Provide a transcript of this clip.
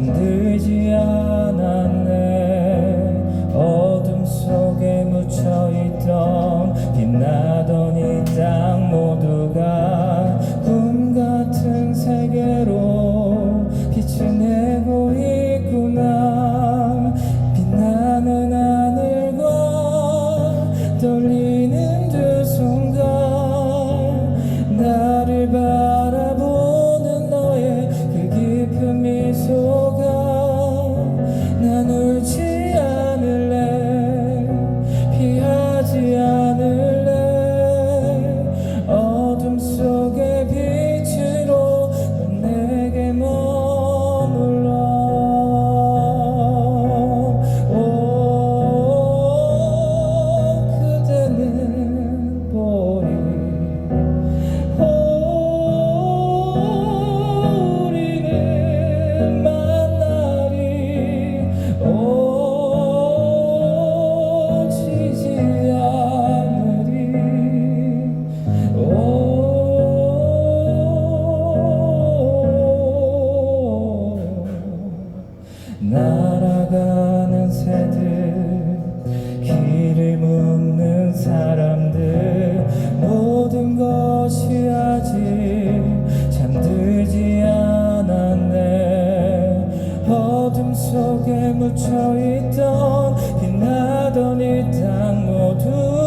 잠들지 않. 날아가는 새들 길을 묻는 사람들 모든 것이 아직 잠들지 않았네. 어둠 속에 묻혀있던 빛나던 이 땅 모두